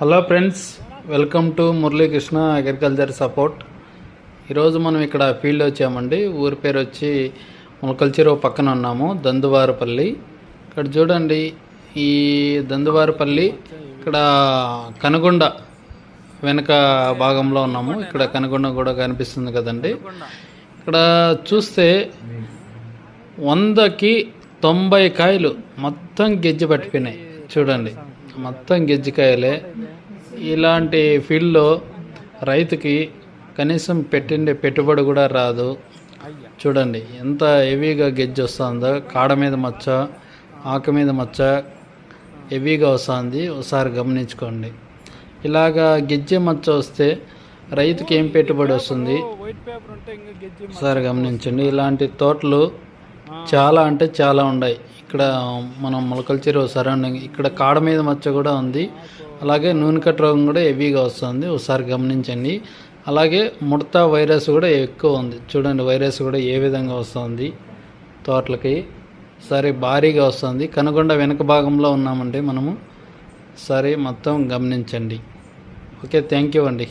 Hello friends welcome to Muralikrishna agriculture support ఈరోజు మనం ఇక్కడ ఫీల్డ్ వచ్చామండి. ఊరి పేరు వచ్చి ములకల్ చెరువు పక్కన ఉన్నాము. దందువారపల్లి. ఇక్కడ చూడండి ఈ దందువారపల్లి ఇక్కడ కనగొండ వెనక భాగంలో ఉన్నాము. ఇక్కడ కనగొండ కూడా కనిపిస్తుంది కదండి. ఇక్కడ చూస్తే వందకి తొంభై కాయలు మొత్తం గెజ్జి పట్టిపోయినాయి. చూడండి. మొత్తం గెజ్జికాయలే. ఇలాంటి ఫీల్డ్లో రైతుకి కనీసం పెట్టిండే పెట్టుబడి కూడా రాదు. చూడండి ఎంత హెవీగా గెజ్జి వస్తుందో. కాడ మీద మచ్చ ఆకు మీద మచ్చ హెవీగా వస్తుంది. ఒకసారి గమనించుకోండి. ఇలాగా గెజ్జె మచ్చ వస్తే రైతుకి ఏం పెట్టుబడి వస్తుంది? ఒకసారి గమనించండి. ఇలాంటి తోటలు చాలా అంటే చాలా ఉన్నాయి. ఇక్కడ మనం మొలకల చెరువు సరౌండింగ్ ఇక్కడ కాడ మీద మచ్చ కూడా ఉంది. అలాగే నూనె కట్ రోగం కూడా హెవీగా వస్తుంది. ఒకసారి గమనించండి. అలాగే ముడత వైరస్ కూడా ఎక్కువ ఉంది. చూడండి వైరస్ కూడా ఏ విధంగా వస్తుంది. తోటలకి సరే భారీగా వస్తుంది. కనుగొండ వెనక భాగంలో ఉన్నామండి మనము. సరే మొత్తం గమనించండి. ఓకే థ్యాంక్ యూ అండి.